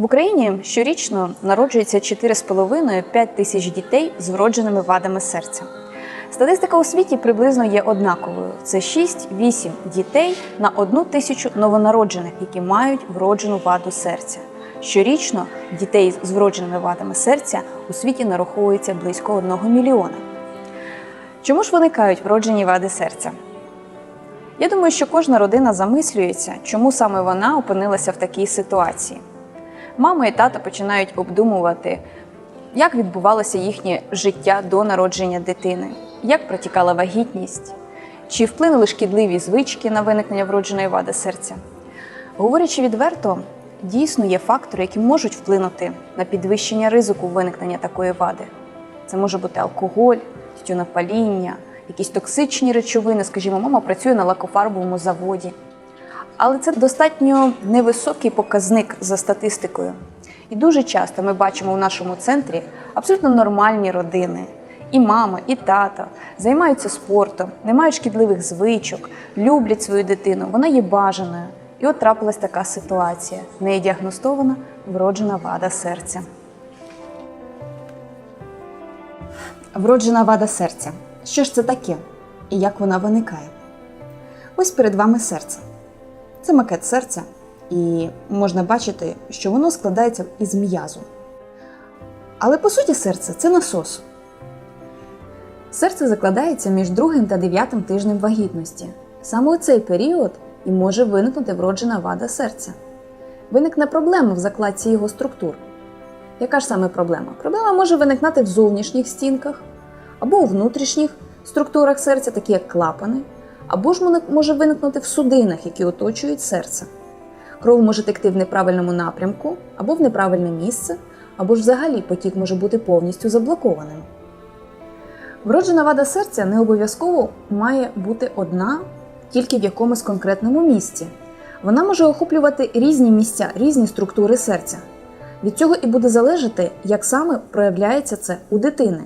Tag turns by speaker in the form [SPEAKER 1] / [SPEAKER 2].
[SPEAKER 1] В Україні щорічно народжується 4,5-5 тисяч дітей з вродженими вадами серця. Статистика у світі приблизно є однаковою: це 6-8 дітей на одну тисячу новонароджених, які мають вроджену ваду серця. Щорічно дітей з вродженими вадами серця у світі нараховується близько 1 мільйона. Чому ж виникають вроджені вади серця? Я думаю, що кожна родина замислюється, чому саме вона опинилася в такій ситуації. Мама і тато починають обдумувати, як відбувалося їхнє життя до народження дитини, як протікала вагітність, чи вплинули шкідливі звички на виникнення вродженої вади серця. Говорячи відверто, дійсно є фактори, які можуть вплинути на підвищення ризику виникнення такої вади. Це може бути алкоголь, тютюнопаління, якісь токсичні речовини. Скажімо, мама працює на лакофарбовому заводі. Але це достатньо невисокий показник за статистикою. І дуже часто ми бачимо в нашому центрі абсолютно нормальні родини. І мама, і тато займаються спортом, не мають шкідливих звичок, люблять свою дитину, вона є бажаною. І от трапилась така ситуація: в неї діагностована вроджена вада серця. Вроджена вада серця. Що ж це таке? І як вона виникає? Ось перед вами серце. Це макет серця, і можна бачити, що воно складається із м'язу. Але по суті серце це насос. Серце закладається між другим та дев'ятим тижнем вагітності. Саме у цей період і може виникнути вроджена вада серця. Виникне проблема в закладці його структур. Яка ж саме проблема? Проблема може виникнати в зовнішніх стінках або у внутрішніх структурах серця, такі як клапани, або ж може виникнути в судинах, які оточують серце. Кров може текти в неправильному напрямку, або в неправильне місце, або ж взагалі потік може бути повністю заблокованим. Вроджена вада серця не обов'язково має бути одна тільки в якомусь конкретному місці. Вона може охоплювати різні місця, різні структури серця. Від цього і буде залежати, як саме проявляється це у дитини.